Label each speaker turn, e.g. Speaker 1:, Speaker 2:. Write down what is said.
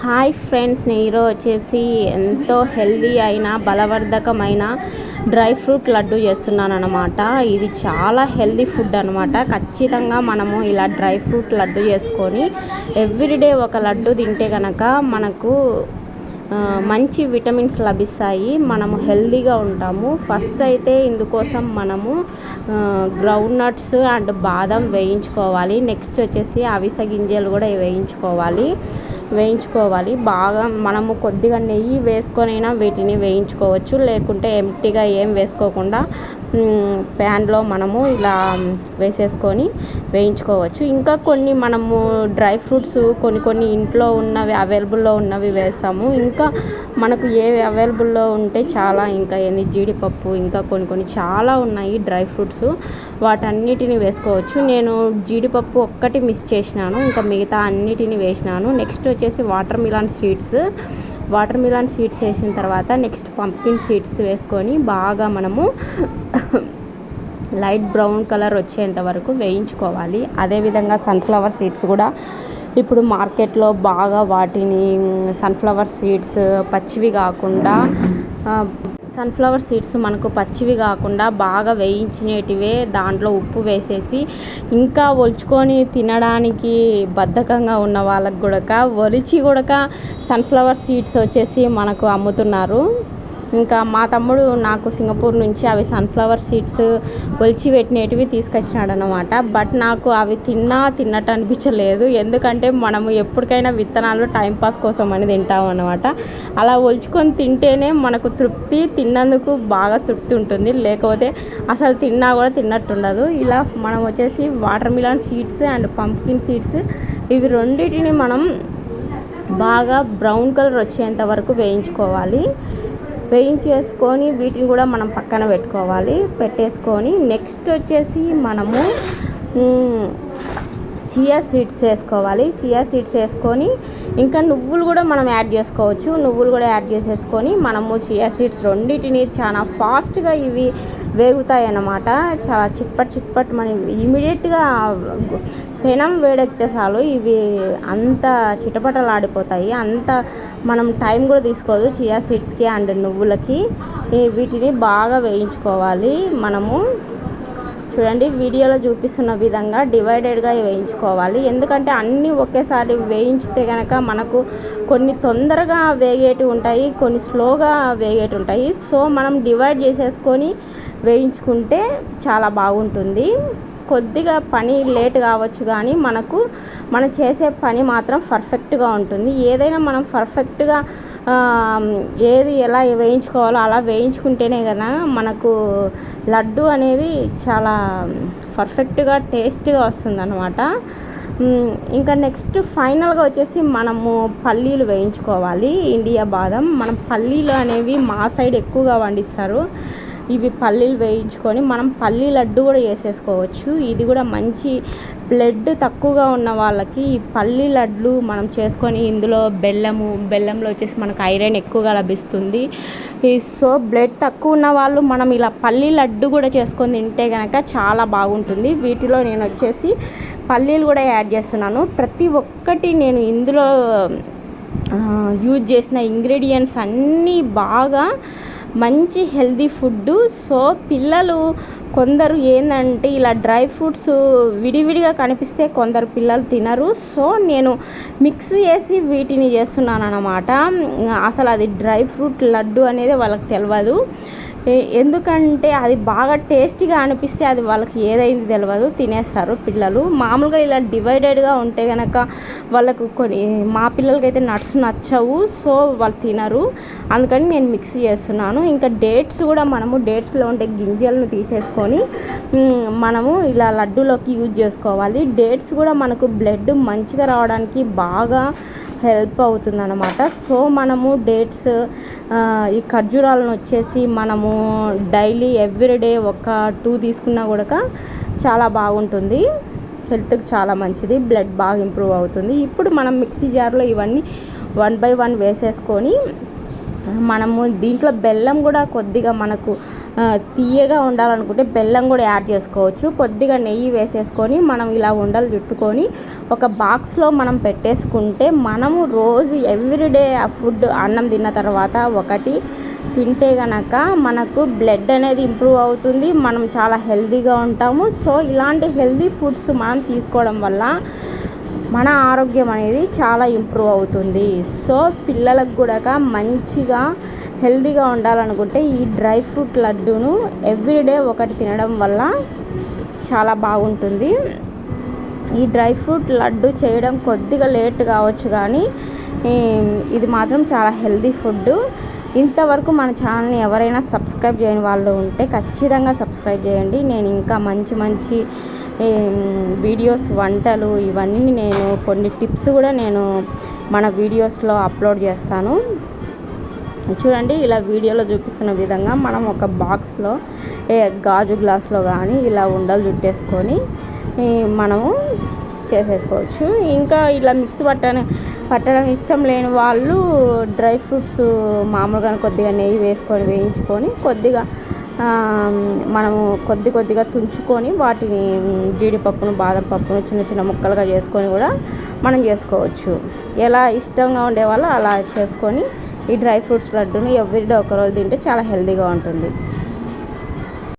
Speaker 1: Hi friends నేను ఈరోజు వచ్చేసి ఎంతో హెల్దీ అయిన బలవర్ధకమైన డ్రై ఫ్రూట్ లడ్డు చేస్తున్నాను అనమాట ఇది చాలా హెల్దీ ఫుడ్ అనమాట ఖచ్చితంగా మనము ఇలా డ్రై ఫ్రూట్ లడ్డు చేసుకొని ఎవ్రీడే ఒక లడ్డు తింటే కనుక మనకు మంచి విటమిన్స్ లభిస్తాయి. మనము హెల్దీగా ఉంటాము. ఫస్ట్ అయితే ఇందుకోసం మనము గ్రౌండ్ నట్స్ అండ్ బాదం వేయించుకోవాలి. నెక్స్ట్ వచ్చేసి అవిసె గింజలు కూడా వేయించుకోవాలి. వేయించుకోవాలి. బాగా మనము కొద్దిగా నెయ్యి వేసుకొనైనా వీటిని వేయించుకోవచ్చు. లేకుంటే ఎంటీగా ఏం వేసుకోకుండా ప్యాన్లో మనము ఇలా వేసేసుకొని వేయించుకోవచ్చు. ఇంకా కొన్ని మనము డ్రై ఫ్రూట్స్ కొన్ని కొన్ని ఇంట్లో ఉన్నవి అవైలబుల్లో ఉన్నవి వేస్తాము ఇంకా మనకు ఏవి అవైలబుల్లో ఉంటే చాలా ఇంకా ఏంది జీడిపప్పు ఇంకా కొన్ని కొన్ని చాలా ఉన్నాయి డ్రై ఫ్రూట్స్. వాటన్నిటిని వేసుకోవచ్చు. నేను జీడిపప్పు ఒక్కటి మిస్ చేసినాను. ఇంకా మిగతా అన్నిటిని వేసినాను. నెక్స్ట్ వచ్చేసి watermelon seeds. Watermelon seeds వేసిన తర్వాత నెక్స్ట్ పంపిన్ సీడ్స్ వేసుకొని బాగా మనము లైట్ బ్రౌన్ కలర్ వచ్చేంత వరకు వేయించుకోవాలి. అదేవిధంగా సన్ఫ్లవర్ సీడ్స్ కూడా ఇప్పుడు మార్కెట్లో బాగా వాటిని సన్ఫ్లవర్ సీడ్స్ పచ్చివి కాకుండా సన్ఫ్లవర్ సీడ్స్ మనకు పచ్చివి కాకుండా బాగా వేయించినటివే దాంట్లో ఉప్పు వేసేసి ఇంకా ఒలుచుకొని తినడానికి బద్ధకంగా ఉన్న వాళ్ళకు కూడా ఒలిచి కూడా సన్ఫ్లవర్ సీడ్స్ వచ్చేసి మనకు అమ్ముతున్నారు. ఇంకా మా తమ్ముడు నాకు సింగపూర్ నుంచి అవి సన్ఫ్లవర్ సీడ్స్ ఒలిచి పెట్టినటివి తీసుకొచ్చినాడు అనమాట బట్ నాకు అవి తిన్నా తిన్నట్టు అనిపించలేదు. ఎందుకంటే మనము ఎప్పటికైనా విత్తనాలు టైంపాస్ కోసం అని తింటాం అనమాట అలా ఒలుచుకొని తింటేనే మనకు తృప్తి తిన్నందుకు బాగా తృప్తి ఉంటుంది. లేకపోతే అసలు తిన్నా కూడా తిన్నట్టు ఉండదు. ఇలా మనం వచ్చేసి watermelon seeds and pumpkin seeds ఇవి రెండింటిని మనం బాగా బ్రౌన్ కలర్ వచ్చేంత వరకు వేయించుకోవాలి. వేయించేసుకొని వీటిని కూడా మనం పక్కన పెట్టుకోవాలి. పెట్టేసుకొని నెక్స్ట్ వచ్చేసి మనము చియా సీడ్స్ వేసుకోవాలి. చియా సీడ్స్ వేసుకొని ఇంకా నువ్వులు కూడా మనం యాడ్ చేసుకోవచ్చు. నువ్వులు కూడా యాడ్ చేసేసుకొని మనము చియా సీడ్స్ రెండింటిని చాలా ఫాస్ట్గా ఇవి వేగుతాయి అన్నమాట చాలా చిట్పట్ చిట్పట్ మనం ఇమీడియట్గా పెనం వేడెక్కితే చాలు. ఇవి అంత చిటపటలాడిపోతాయి అంత మనం టైం కూడా తీసుకోదు చియా సీడ్స్కి అండ్ నువ్వులకి. వీటిని బాగా వేయించుకోవాలి మనము. చూడండి వీడియోలో చూపిస్తున్న విధంగా డివైడెడ్గా వేయించుకోవాలి. ఎందుకంటే అన్నీ ఒకేసారి వేయించితే కనుక మనకు కొన్ని తొందరగా వేగేటి ఉంటాయి కొన్ని స్లోగా వేగేటి ఉంటాయి. సో మనం డివైడ్ చేసేసుకొని వేయించుకుంటే చాలా బాగుంటుంది. కొద్దిగా పని లేట్ కావచ్చు కానీ మనకు మనం చేసే పని మాత్రం పర్ఫెక్ట్గా ఉంటుంది. ఏదైనా మనం పర్ఫెక్ట్గా ఏది ఎలా వేయించుకోవాలో అలా వేయించుకుంటేనే కదా మనకు లడ్డు అనేది చాలా పర్ఫెక్ట్గా టేస్ట్గా వస్తుంది అనమాట ఇంకా నెక్స్ట్ ఫైనల్గా వచ్చేసి మనము పల్లీలు వేయించుకోవాలి. ఇండియా బాదం. మనం పల్లీలు అనేవి మా సైడ్ ఎక్కువగా పండిస్తారు ఇవి పల్లీలు వేయించుకొని మనం పల్లీ లడ్డు కూడా చేసేసుకోవచ్చు ఇది కూడా మంచి బ్లడ్ తక్కువగా ఉన్న వాళ్ళకి ఈ పల్లి లడ్లు మనం చేసుకొని ఇందులో బెల్లము బెల్లంలో వచ్చేసి మనకు ఐరన్ ఎక్కువగా లభిస్తుంది. ఈ సో బ్లడ్ తక్కువ ఉన్న వాళ్ళు మనం ఇలా పల్లి లడ్డు కూడా చేసుకొని తింటే కనుక చాలా బాగుంటుంది. వీటిలో నేను వచ్చేసి పల్లీలు కూడా యాడ్ చేస్తున్నాను. ప్రతి ఒక్కటి నేను ఇందులో యూజ్ చేసిన ఇంగ్రీడియంట్స్ అన్నీ బాగా మంచి హెల్దీ ఫుడ్ సో పిల్లలు కొందరు ఏంటంటే ఇలా డ్రై ఫ్రూట్స్ విడివిడిగా కనిపిస్తే కొందరు పిల్లలు తినరు. సో నేను మిక్స్ చేసి వీటిని చేస్తున్నాను అన్నమాట అసలు అది డ్రై ఫ్రూట్ లడ్డు అనేది వాళ్ళకి తెలియదు ఎందుకంటే అది బాగా టేస్టీగా అనిపిస్తే అది వాళ్ళకి ఏదైంది తెలియదు తినేస్తారు పిల్లలు. మామూలుగా ఇలా డివైడెడ్గా ఉంటే కనుక వాళ్ళకు కొన్ని మా పిల్లలకైతే నట్స్ నచ్చవు సో వాళ్ళు తినరు. అందుకని నేను మిక్స్ చేస్తున్నాను. ఇంకా డేట్స్ కూడా మనము డేట్స్లో ఉండే గింజలను తీసేసుకొని మనము ఇలా లడ్డూలోకి యూజ్ చేసుకోవాలి. డేట్స్ కూడా మనకు బ్లడ్ మంచిగా రావడానికి బాగా హెల్ప్ అవుతుంది అనమాట సో మనము డేట్స్ ఈ ఖర్జూరాలను వచ్చేసి మనము డైలీ ఎవ్రీడే ఒక టూ తీసుకున్నా కూడా చాలా బాగుంటుంది. హెల్త్కి చాలా మంచిది. బ్లడ్ బాగా ఇంప్రూవ్ అవుతుంది. ఇప్పుడు మనం మిక్సీ జార్లో ఇవన్నీ వన్ బై వన్ వేసేసుకొని మనము దీంట్లో బెల్లం కూడా కొద్దిగా మనకు తీయగా ఉండాలనుకుంటే బెల్లం కూడా యాడ్ చేసుకోవచ్చు. కొద్దిగా నెయ్యి వేసేసుకొని మనం ఇలా ఉండలు చుట్టుకొని ఒక బాక్స్లో మనం పెట్టేసుకుంటే మనము రోజు ఎవ్రీడే ఆ ఫుడ్ అన్నం తిన్న తర్వాత ఒకటి తింటే గనక మనకు బ్లడ్ అనేది ఇంప్రూవ్ అవుతుంది. మనం చాలా హెల్తీగా ఉంటాము. సో ఇలాంటి హెల్తీ ఫుడ్స్ మనం తీసుకోవడం వల్ల మన ఆరోగ్యం అనేది చాలా ఇంప్రూవ్ అవుతుంది. సో పిల్లలకు కూడా మంచిగా హెల్దీగా ఉండాలనుకుంటే ఈ డ్రై ఫ్రూట్ లడ్డూను ఎవ్రీడే ఒకటి తినడం వల్ల చాలా బాగుంటుంది. ఈ డ్రై ఫ్రూట్ లడ్డు చేయడం కొద్దిగా లేట్ కావచ్చు కానీ ఇది మాత్రం చాలా హెల్దీ ఫుడ్ ఇంతవరకు మన ఛానల్ని ఎవరైనా సబ్స్క్రైబ్ చేయని వాళ్ళు ఉంటే ఖచ్చితంగా సబ్స్క్రైబ్ చేయండి. నేను ఇంకా మంచి మంచి వీడియోస్ వంటలు ఇవన్నీ నేను కొన్ని టిప్స్ కూడా నేను మన వీడియోస్లో అప్లోడ్ చేస్తాను. చూడండి ఇలా వీడియోలో చూపిస్తున్న విధంగా మనం ఒక బాక్స్లో ఏ గాజు గ్లాస్లో కానీ ఇలా ఉండలు చుట్టేసుకొని మనము చేసేసుకోవచ్చు. ఇంకా ఇలా మిక్స్ పట్టని పట్టడం ఇష్టం లేని వాళ్ళు డ్రై ఫ్రూట్స్ మామూలుగా కొద్దిగా నెయ్యి వేసుకొని వేయించుకొని కొద్దిగా మనము కొద్ది కొద్దిగా తుంచుకొని వాటిని జీడిపప్పును బాదం పప్పును చిన్న చిన్న ముక్కలుగా చేసుకొని కూడా మనం చేసుకోవచ్చు. ఎలా ఇష్టంగా ఉండే వాళ్ళు అలా చేసుకొని ఈ డ్రై ఫ్రూట్స్ లడ్డుని ఎవ్రీడే ఒకరోజు తింటే చాలా హెల్తీగా ఉంటుంది.